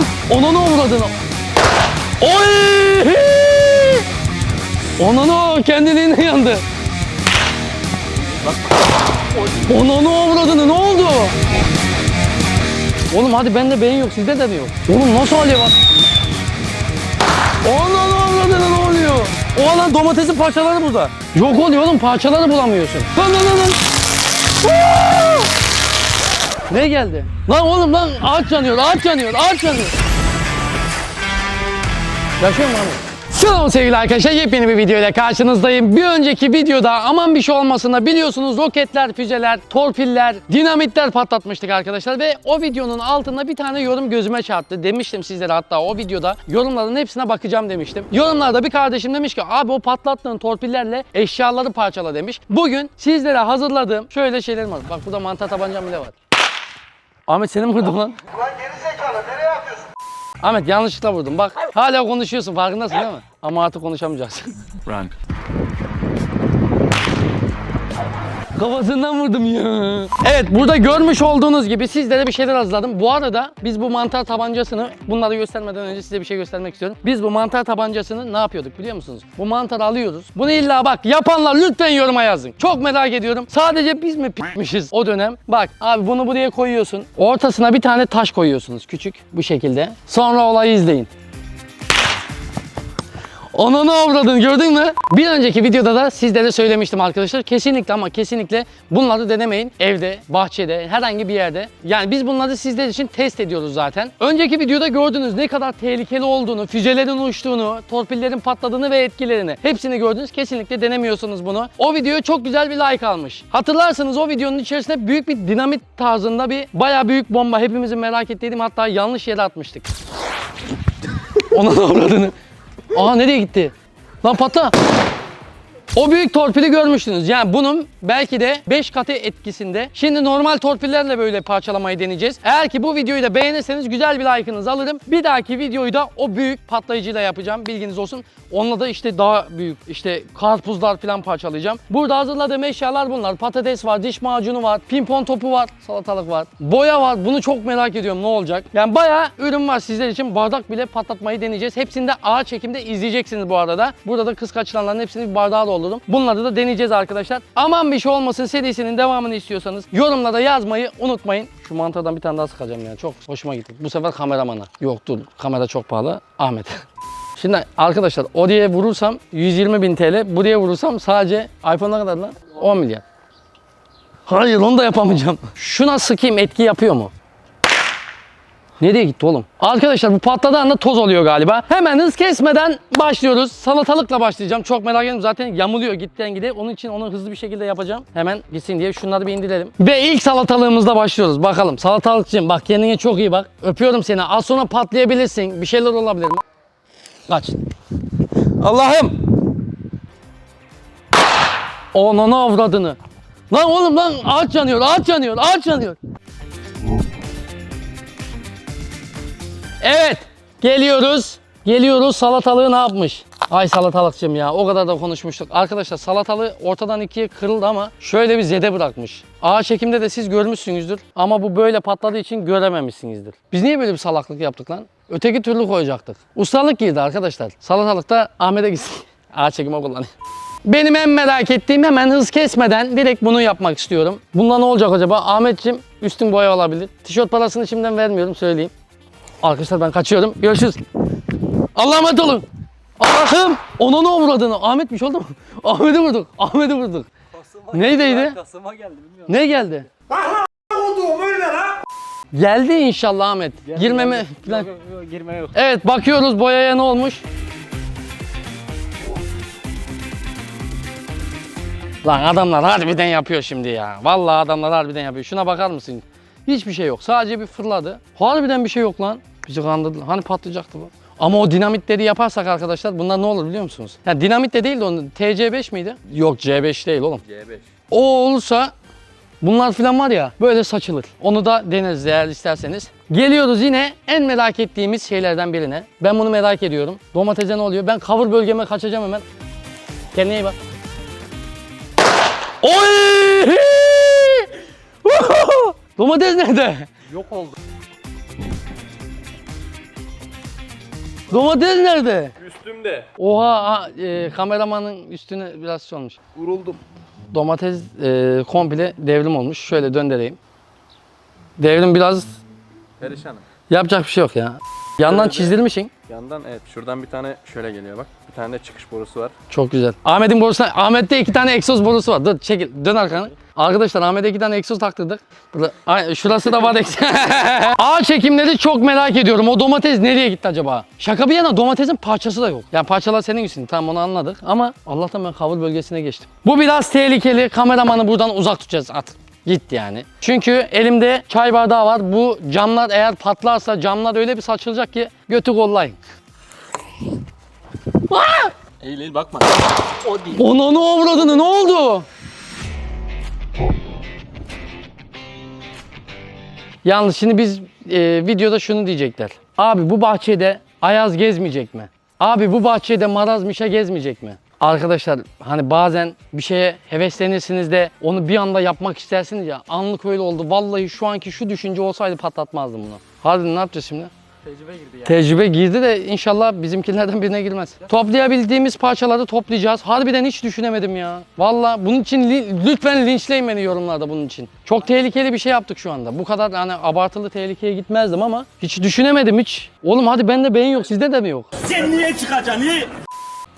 Allah'ım. Ona ne uğradın? Oy! Ona ne kendiliğine yandı. Ona ne uğradın? Ne oldu? Oğlum hadi bende beyin yok sizde de mi yok? Oğlum nasıl alev var? Ona ne uğradın? Ne oluyor? O lan domatesin parçaları burada. Yok oluyor oğlum parçaları bulamıyorsun. Lan lan lan lan. Ne geldi? Lan oğlum lan ağaç yanıyor, ağaç yanıyor, ağaç yanıyor. Yaşıyor mu abi? Selam sevgili arkadaşlar yepyeni bir video ile karşınızdayım. Bir önceki videoda aman bir şey olmasın da biliyorsunuz roketler, füzeler, torpiller, dinamitler patlatmıştık arkadaşlar ve o videonun altında bir tane yorum gözüme çarptı. Demiştim sizlere hatta o videoda yorumların hepsine bakacağım demiştim. Yorumlarda bir kardeşim demiş ki abi o patlattığın torpillerle eşyaları parçala demiş. Bugün sizlere hazırladığım şöyle şeylerim var. Bak burada mantar tabancam bile var. Ahmet seni mi vurdum lan? Ulan geri zekalı nereye atıyorsun? Ahmet yanlışlıkla vurdum. Bak hala konuşuyorsun farkındasın değil mi? Ama artık konuşamayacaksın. Run. Kafasından vurdum ya. Evet burada görmüş olduğunuz gibi sizlere bir şeyler hazırladım. Bu arada biz bu mantar tabancasını bunları göstermeden önce size bir şey göstermek istiyorum. Biz bu mantar tabancasını ne yapıyorduk biliyor musunuz? Bu mantarı alıyoruz. Bunu illa bak yapanlar lütfen yoruma yazın. Çok merak ediyorum. Sadece biz mi p***mişiz o dönem? Bak abi bunu buraya koyuyorsun. Ortasına bir tane taş koyuyorsunuz küçük bu şekilde. Sonra olayı izleyin. Ananı avradın gördün mü? Bir önceki videoda da sizlere söylemiştim arkadaşlar. Kesinlikle ama kesinlikle bunları denemeyin. Evde, bahçede, herhangi bir yerde. Yani biz bunları sizler için test ediyoruz zaten. Önceki videoda gördünüz ne kadar tehlikeli olduğunu, füzelerin uçtuğunu, torpillerin patladığını ve etkilerini. Hepsini gördünüz. Kesinlikle denemiyorsunuz bunu. O video çok güzel bir like almış. Hatırlarsanız o videonun içerisinde büyük bir dinamit tarzında bir bayağı büyük bomba. Hepimizin merak ettiğim hatta yanlış yere atmıştık. Onun avradını. Aa nereye gitti? Lan patla. O büyük torpili görmüştünüz. Yani bunun belki de 5 katı etkisinde. Şimdi normal torpillerle böyle parçalamayı deneyeceğiz. Eğer ki bu videoyu da beğenirseniz güzel bir like'ınızı alırım. Bir dahaki videoyu da o büyük patlayıcıyla yapacağım. Bilginiz olsun. Onunla da işte daha büyük işte karpuzlar falan parçalayacağım. Burada hazırladığım eşyalar bunlar. Patates var, diş macunu var, pimpon topu var, salatalık var. Boya var. Bunu çok merak ediyorum ne olacak. Yani bayağı ürün var sizler için. Bardak bile patlatmayı deneyeceğiz. Hepsini de ağır çekimde izleyeceksiniz bu arada. Burada da kız hepsini bir bardağa doldurdum. Bunları da deneyeceğiz arkadaşlar. Aman bir şey olmasın serisinin devamını istiyorsanız yorumlara yazmayı unutmayın. Şu mantardan bir tane daha sıkacağım yani. Çok hoşuma gitti. Bu sefer kameramana. Yok dur kamera çok pahalı. Ahmet. Şimdi arkadaşlar oraya vurursam 120 bin TL. Buraya vurursam sadece iPhone ne kadar lan? 10 milyar. Hayır onu da yapamayacağım. Şuna sıkayım etki yapıyor mu? Nereye gitti oğlum? Arkadaşlar bu patladığı anda toz oluyor galiba. Hemen hız kesmeden başlıyoruz. Salatalıkla başlayacağım. Çok merak ediyorum. Zaten yamuluyor gitten gide. Onun için onu hızlı bir şekilde yapacağım. Hemen gitsin diye şunları bir indirelim. Ve ilk salatalığımızla başlıyoruz. Bakalım salatalıkçıyım. Bak kendine çok iyi bak. Öpüyorum seni. Az sonra patlayabilirsin. Bir şeyler olabilir? Kaç. Allah'ım. Ananı avradını. Lan oğlum lan ağaç yanıyor, ağaç yanıyor, ağaç yanıyor. Evet. Geliyoruz. Geliyoruz. Salatalığı ne yapmış? Ay salatalıkçım ya. O kadar da konuşmuştuk. Arkadaşlar salatalığı ortadan ikiye kırıldı ama şöyle bir zede bırakmış. Ağaç çekimde de siz görmüşsünüzdür. Ama bu böyle patladığı için görememişsinizdir. Biz niye böyle bir salaklık yaptık lan? Öteki türlü koyacaktık. Ustalık girdi arkadaşlar. Salatalıkta Ahmet'e gitsin. Ağaç çekimi kullanıyor. Benim en merak ettiğim hemen hız kesmeden direkt bunu yapmak istiyorum. Bunda ne olacak acaba? Ahmetciğim üstün boya olabilir. Tişört parasını şimdiden vermiyorum söyleyeyim. Arkadaşlar ben kaçıyorum. Görüşürüz. Allah'a emanet olun. Allah'ım. Ona ne uğradığını. Ahmet bir şey oldu mu? Ahmet'i vurduk. Ahmet'i vurduk. Neydeydi? Kasıma geldi bilmiyorum. Ne geldi? Olduğum öyle lan. Geldi inşallah Ahmet. Girmeme falan. Yok, yok, yok, girme yok. Evet bakıyoruz boyaya ne olmuş. Lan adamlar harbiden yapıyor şimdi ya. Vallahi adamlar harbiden yapıyor. Şuna bakar mısın? Hiçbir şey yok. Sadece bir fırladı. Harbiden bir şey yok lan. Kandırdı. Hani patlayacaktı bu? Ama o dinamitleri yaparsak arkadaşlar bunlar ne olur biliyor musunuz? Ya dinamit de değil de onun TC5 miydi? Yok C5 değil oğlum. C5. O olursa bunlar filan var ya böyle saçılır. Onu da deneriz eğer isterseniz. Geliyoruz yine en merak ettiğimiz şeylerden birine. Ben bunu merak ediyorum. Domatese ne oluyor? Ben cover bölgeme kaçacağım hemen. Kendine iyi bak. Oy! Domates nerede? Yok oldu. Domates nerede? Üstümde. Oha ha, e, kameramanın üstüne biraz şey olmuş. Vuruldum. Domates e, komple devrim olmuş. Şöyle döndüreyim. Devrim biraz Perişanım. Yapacak bir şey yok ya. Yandan çizdirmişsin. Yandan evet şuradan bir tane şöyle geliyor bak. Bir tane de çıkış borusu var. Çok güzel. Ahmet'in borusuna, Ahmet'te iki tane egzoz borusu var. Dur çekil, dön arkanı. Arkadaşlar Ahmet'e iki tane egzoz taktırdık. Burada, ay, şurası da var egzoz. Ağ çekimleri çok merak ediyorum. O domates nereye gitti acaba? Şaka bir yana domatesin parçası da yok. Yani parçalar senin üstün. Tamam onu anladık. Ama Allah'tan ben kavur bölgesine geçtim. Bu biraz tehlikeli. Kameramanı buradan uzak tutacağız at. Gitti yani. Çünkü elimde çay bardağı var. Bu camlar eğer patlarsa camlar öyle bir saçılacak ki götü kollayın. Eğil eğil bakma. O değil. Ona ne avradını ne oldu? Yalnız şimdi biz e, videoda şunu diyecekler. Abi bu bahçede Ayaz gezmeyecek mi? Abi bu bahçede Maraz Mişa gezmeyecek mi? Arkadaşlar hani bazen bir şeye heveslenirsiniz de onu bir anda yapmak istersiniz ya. Anlık öyle oldu. Vallahi şu anki şu düşünce olsaydı patlatmazdım bunu. Hadi ne yapacağız şimdi? Tecrübe girdi ya. Tecrübe girdi de inşallah bizimkilerden birine girmez. Toplayabildiğimiz parçaları toplayacağız. Harbiden hiç düşünemedim ya. Valla bunun için li- lütfen linçleyin beni yorumlarda bunun için. Çok tehlikeli bir şey yaptık şu anda. Bu kadar hani abartılı tehlikeye gitmezdim ama hiç düşünemedim hiç. Oğlum hadi bende beyin yok sizde de mi yok? Sen niye çıkacaksın niye?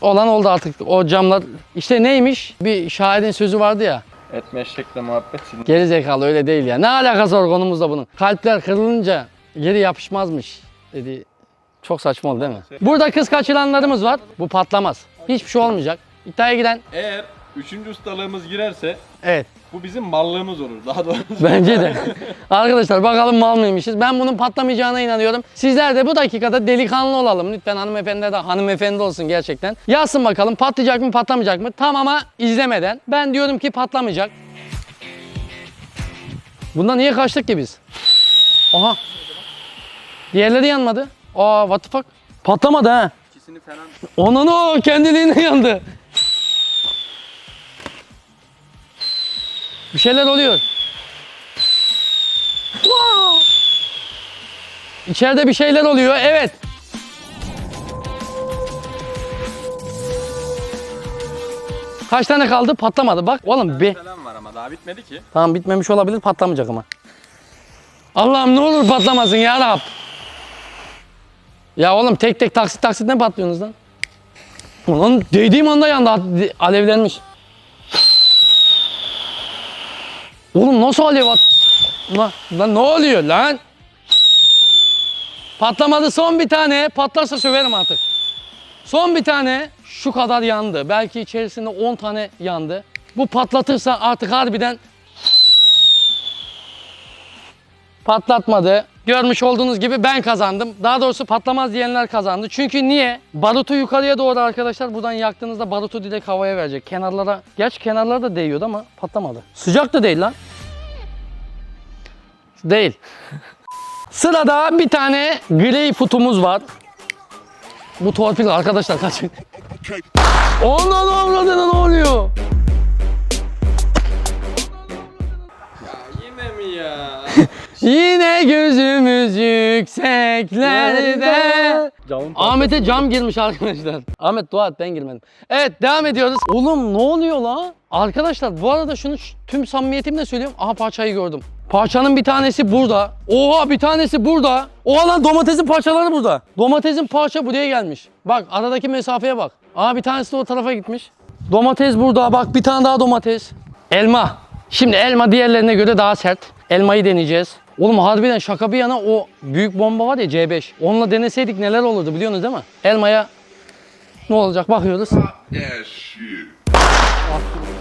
Olan oldu artık o camlar. İşte neymiş? Bir şairin sözü vardı ya. Etme eşekle muhabbet silin. Geri zekalı öyle değil ya. Ne alakası var konumuzla bunun? Kalpler kırılınca geri yapışmazmış dedi. Çok saçma oldu değil mi? Burada kız kaçıranlarımız var. Bu patlamaz. Hiçbir şey olmayacak. İddiaya giren Eğer üçüncü ustalığımız girerse evet bu bizim mallığımız olur. Daha doğrusu. bence de. Arkadaşlar bakalım mal mıymışız. Ben bunun patlamayacağına inanıyorum. Sizler de bu dakikada delikanlı olalım. Lütfen hanımefendi de hanımefendi olsun gerçekten. Yazsın bakalım patlayacak mı patlamayacak mı? Tam ama izlemeden. Ben diyorum ki patlamayacak. Bundan niye kaçtık ki biz? Aha. Diğerleri yanmadı. Aa what the fuck? Patlamadı ha. İkisini falan Onun o kendiliğine yandı. Bir şeyler oluyor. Wow! İçeride bir şeyler oluyor. Evet. Kaç tane kaldı? Patlamadı. Bak oğlum bir. falan var ama daha bitmedi ki. Tamam bitmemiş olabilir patlamayacak ama. Allah'ım ne olur patlamasın ya Rab. Ya oğlum tek tek taksit taksit ne patlıyorsunuz lan? Ulan değdiğim anda yandı alevlenmiş. Oğlum nasıl alev at? Lan, lan ne oluyor lan? Patlamadı son bir tane. Patlarsa söverim artık. Son bir tane şu kadar yandı. Belki içerisinde 10 tane yandı. Bu patlatırsa artık harbiden patlatmadı. Görmüş olduğunuz gibi ben kazandım. Daha doğrusu patlamaz diyenler kazandı. Çünkü niye? Barutu yukarıya doğru arkadaşlar buradan yaktığınızda barutu direkt havaya verecek. Kenarlara, gerçi kenarlara da değiyordu ama patlamadı. Sıcak da değil lan. Değil. Sırada bir tane greyfurtumuz var. Bu torpil arkadaşlar kaçın. Ondan avradına ne oluyor? Yine gözümüz yükseklerde. Camın Ahmet'e cam girmiş arkadaşlar. Ahmet dua et ben girmedim. Evet devam ediyoruz. Oğlum ne oluyor la? Arkadaşlar bu arada şunu tüm samimiyetimle söylüyorum. Aha parçayı gördüm. Parçanın bir tanesi burada. Oha bir tanesi burada. Oha lan domatesin parçaları burada. Domatesin parça buraya gelmiş. Bak aradaki mesafeye bak. Aa bir tanesi de o tarafa gitmiş. Domates burada. Bak bir tane daha domates. Elma. Şimdi elma diğerlerine göre daha sert. Elmayı deneyeceğiz. Oğlum harbiden şaka bir yana o büyük bomba var ya C5. Onunla deneseydik neler olurdu biliyorsunuz değil mi? Elmaya ne olacak bakıyoruz.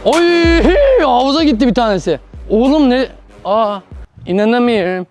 Oy havuza gitti bir tanesi. Oğlum ne? Aa inanamıyorum.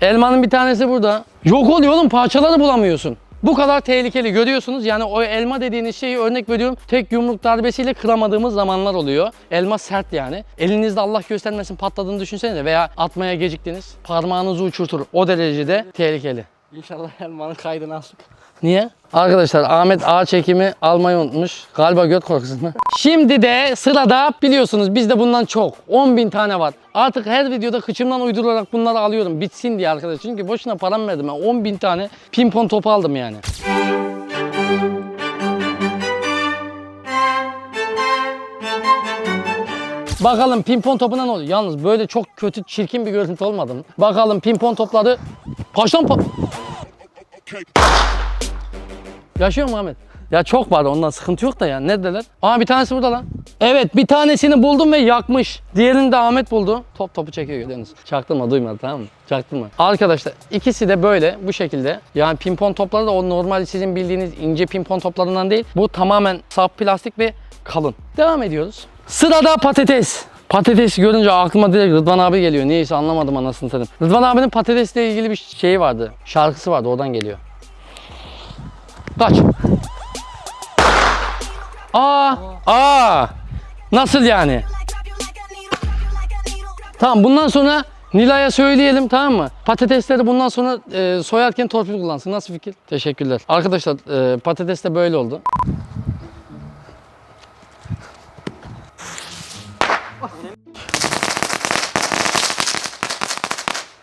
Elmanın bir tanesi burada. Yok oluyor oğlum parçaları bulamıyorsun. Bu kadar tehlikeli görüyorsunuz. Yani o elma dediğiniz şeyi örnek veriyorum. Tek yumruk darbesiyle kıramadığımız zamanlar oluyor. Elma sert yani. Elinizde Allah göstermesin patladığını düşünsenize veya atmaya geciktiniz. Parmağınızı uçurtur. O derecede tehlikeli. İnşallah elmanın kaydını aldık. Niye? Arkadaşlar Ahmet ağ çekimi almayı unutmuş. Galiba göt korkusundan. Şimdi de sırada biliyorsunuz bizde bundan çok. 10 bin tane var. Artık her videoda kıçımdan uydurarak bunları alıyorum. Bitsin diye arkadaşlar. Çünkü boşuna param verdim. Ben 10 bin tane pimpon topu aldım yani. Bakalım pimpon topuna ne oluyor? Yalnız böyle çok kötü çirkin bir görüntü olmadı mı? Bakalım pimpon topları kaçtan pa... Yaşıyor mu Ahmet? Ya çok var ondan sıkıntı yok da ya. Neredeler? Aa bir tanesi burada lan. Evet bir tanesini buldum ve yakmış. Diğerini de Ahmet buldu. Top topu çekiyor görüyorsunuz. Çaktırma duymadı tamam mı? Çaktırma. Arkadaşlar ikisi de böyle bu şekilde. Yani pimpon topları da o normal sizin bildiğiniz ince pimpon toplarından değil. Bu tamamen saf plastik ve kalın. Devam ediyoruz. Sırada patates. Patates görünce aklıma direkt Rıdvan abi geliyor. Niyeyse anlamadım anasını satayım. Rıdvan abinin patatesle ilgili bir şeyi vardı. Şarkısı vardı oradan geliyor. Kaç. Aa, aa. Nasıl yani? Tamam bundan sonra Nilay'a söyleyelim tamam mı? Patatesleri bundan sonra e, soyarken torpil kullansın. Nasıl fikir? Teşekkürler. Arkadaşlar e, patates de böyle oldu.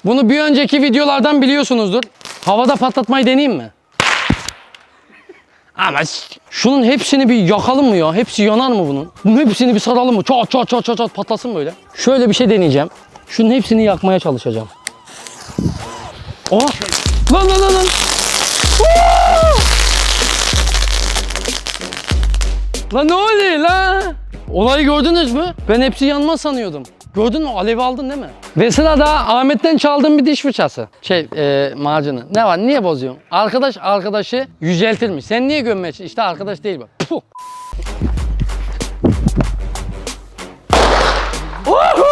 Bunu bir önceki videolardan biliyorsunuzdur. Havada patlatmayı deneyeyim mi? Ama şunun hepsini bir yakalım mı ya? Hepsi yanar mı bunun? Bunun hepsini bir saralım mı? Çat çat çat çat çat patlasın böyle. Şöyle bir şey deneyeceğim. Şunun hepsini yakmaya çalışacağım. Oh! Lan lan lan lan! Lan ne oluyor lan? Olayı gördünüz mü? Ben hepsi yanmaz sanıyordum. Gördün mü? Alevi aldın değil mi? Ve sırada Ahmet'ten çaldığım bir diş fırçası. Şey, e, macunu. Ne var? Niye bozuyorsun? Arkadaş arkadaşı yüceltirmiş. Sen niye gömmeye çalışıyorsun? İşte arkadaş değil bu. Puh. Uhu!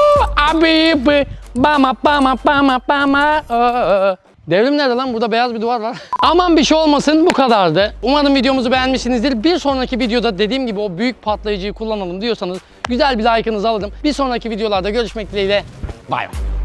Abi bi, bama bama bama bama. Devrim nerede lan? Burada beyaz bir duvar var. Aman bir şey olmasın bu kadardı. Umarım videomuzu beğenmişsinizdir. Bir sonraki videoda dediğim gibi o büyük patlayıcıyı kullanalım diyorsanız güzel bir like'ınızı alırım. Bir sonraki videolarda görüşmek dileğiyle. Bay bay.